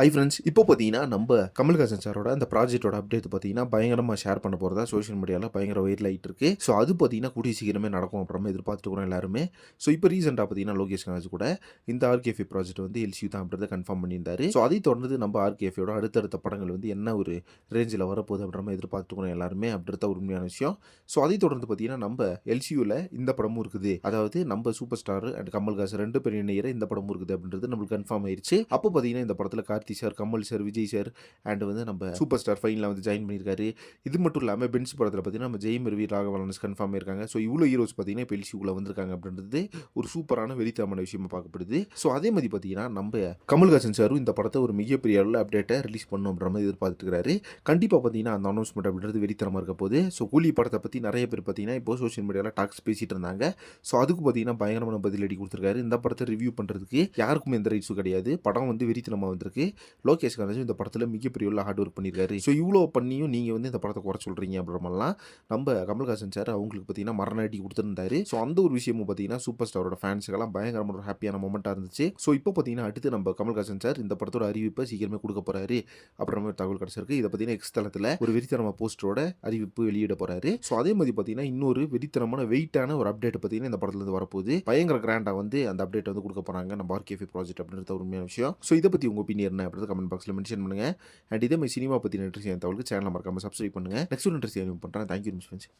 Hi friends இப்போ பார்த்தீங்கன்னா நம்ம கமல்ஹாசன் சாரோட அந்த ப்ராஜெக்ட்டோட அப்டேட் பார்த்தீங்கன்னா பயங்கரமாக ஷேர் பண்ண போகிறதா சோஷியல் மீடியாவில் பயங்கர வைரல் ஆகிட்டு இருக்கு. ஸோ அது பார்த்தீங்கன்னா கூடிய சீக்கிரமே நடக்கும் அப்புறமா எதிர்பார்த்துட்டு எல்லாருமே. ஸோ இப்போ ரீசெண்டாக பார்த்தீங்கன்னா லோகேஷ் கனாஜ் கூட இந்த ஆர்கேஃபி ப்ராஜெக்ட் வந்து எல்சியூ தான் அப்படின்றத கன்ஃபார்ம் பண்ணியிருந்தாரு. ஸோ அதை தொடர்ந்து நம்ம ஆர்கேஃபியோட அடுத்தடுத்த படங்கள் வந்து என்ன ஒரு ரேஞ்சில் வரப்போகுது அப்படின்ற எதிர்பார்த்துக்கிறோம் எல்லாருமே அப்படின்ற ஒரு உண்மையான விஷயம். ஸோ அதை தொடர்ந்து பார்த்தீங்கன்னா நம்ம எல்சியூவில் இந்த படமும் இருக்குது. அதாவது நம்ம சூப்பர் ஸ்டார் அண்ட் கமல்ஹாசன் ரெண்டு பேரும் இணையிற இந்த படமும் இருக்குது அப்படின்றது நம்மளுக்கு கன்ஃபார்ம் ஆயிருச்சு. அப்போ பார்த்தீங்கன்னா இந்த படத்தில் Karthi sir Kamal sir Vijay sir and வந்து நம்ம சூப்பர் ஸ்டார் ஃபைனில் வந்து ஜாயின் பண்ணியிருக்காரு இது மட்டும் இல்லாமல் பென்ஸ் படத்தில் பார்த்தீங்கன்னா நம்ம ஜெயம் ரவி ராகவலன்ஸ் கன்ஃபார்ம் இருக்காங்க ஸோ இவ்வளோ ஹீரோஸ் பார்த்தீங்கன்னா இப்போ எல்சியூவில் வந்திருக்காங்க அப்படின்றது ஒரு சூப்பரான வெளித்தரமான விஷயமா பார்க்கப்படுது. ஸோ அதே மாதிரி பார்த்தீங்கன்னா நம்ம கமல்ஹாசன் சாரும் இந்த படத்தை ஒரு மிகப்பெரிய அளவில் அப்டேட்டை ரிலீஸ் பண்ணும் அப்படின்ற மாதிரி எதிர்பார்த்துட்டு இருக்காரு கண்டிப்பாக பார்த்தீங்கன்னா அந்த அனௌன்ஸ்மெண்ட் அப்படின்றது வெறித்தரமாக இருக்க போது ஸோ கூலி படத்தை பற்றி நிறைய பேர் பார்த்தீங்கன்னா இப்போ சோஷியல் மீடியாவில் டாக்ஸ் பேசிட்டு இருந்தாங்க. ஸோ அதுக்கு பார்த்தீங்கன்னா பயங்கரமான பதிலடி கொடுத்துருக்காரு. இந்த படத்தை ரிவ்யூ பண்ணுறதுக்கு யாருக்கும் எந்த ரைட்ஸும் கிடையாது. படம் வந்து வெறித்தனமாக வந்திருக்கு. லோகேஷ் கனராஜ் இந்த படத்தில் மிகப்பெரிய உள்ள ஹார்ட் ஒர்க் பண்ணியிருக்காரு ஸோ இவ்வளோ பண்ணியும் நீங்கள் வந்து இந்த படத்தை குறை சொல்கிறீங்க அப்படின்ற மாதிரிலாம் நம்ம கமல்ஹாசன் சார் அவங்களுக்கு பார்த்தீங்கன்னா மரணடி கொடுத்துருந்தாரு. ஸோ அந்த ஒரு விஷயமும் பார்த்தீங்கன்னா சூப்பர் ஸ்டாரோட ஃபேன்ஸுக்கெல்லாம் பயங்கரமான ஒரு ஹாப்பியான மொமெண்ட்டாக இருந்துச்சு. ஸோ இப்போ பார்த்தீங்கன்னா அடுத்து நம்ம கமல்ஹாசன் சார் இந்த படத்தோட அறிவிப்பை சீக்கிரமே கொடுக்க போகிறாரு அப்புறமா ஒரு தகவல் கிடச்சிருக்கு. இதை பார்த்தீங்கன்னா எக்ஸ் தளத்தில் ஒரு வெறித்தனமாக போஸ்டரோட அறிவிப்பு வெளியிட போகிறாரு ஸோ அதே மாதிரி பார்த்தீங்கன்னா இன்னொரு வெறித்தனமான வெயிட்டான ஒரு அப்டேட் பார்த்தீங்கன்னா இந்த படத்துலேருந்து வரப்போகுது. பயங்கர கிராண்டாக வந்து அந்த அப்டேட் வந்து கொடுக்க போறாங்க நம்ம ஆர்கேஃபி ப்ராஜெக்ட் அப்படின்ற உண்மையான விஷயம். ஸோ இதை பற்றி உங்கள் ஒப்பீனியன் என்ன அப்படின்றத கமெண்ட் பாக்ஸில் மென்ஷன் பண்ணுங்க. அண்ட் இதே மாதிரி சினிமா பற்றி இன்ட்ரெஸ்ட் தகவலுக்கு சேனல் மறக்காம சப்ஸ்கிரைப் பண்ணுங்க. நெக்ஸ்ட் இன்ட்ரெஸ்ட் பண்ணுறேன். Thank you miss friends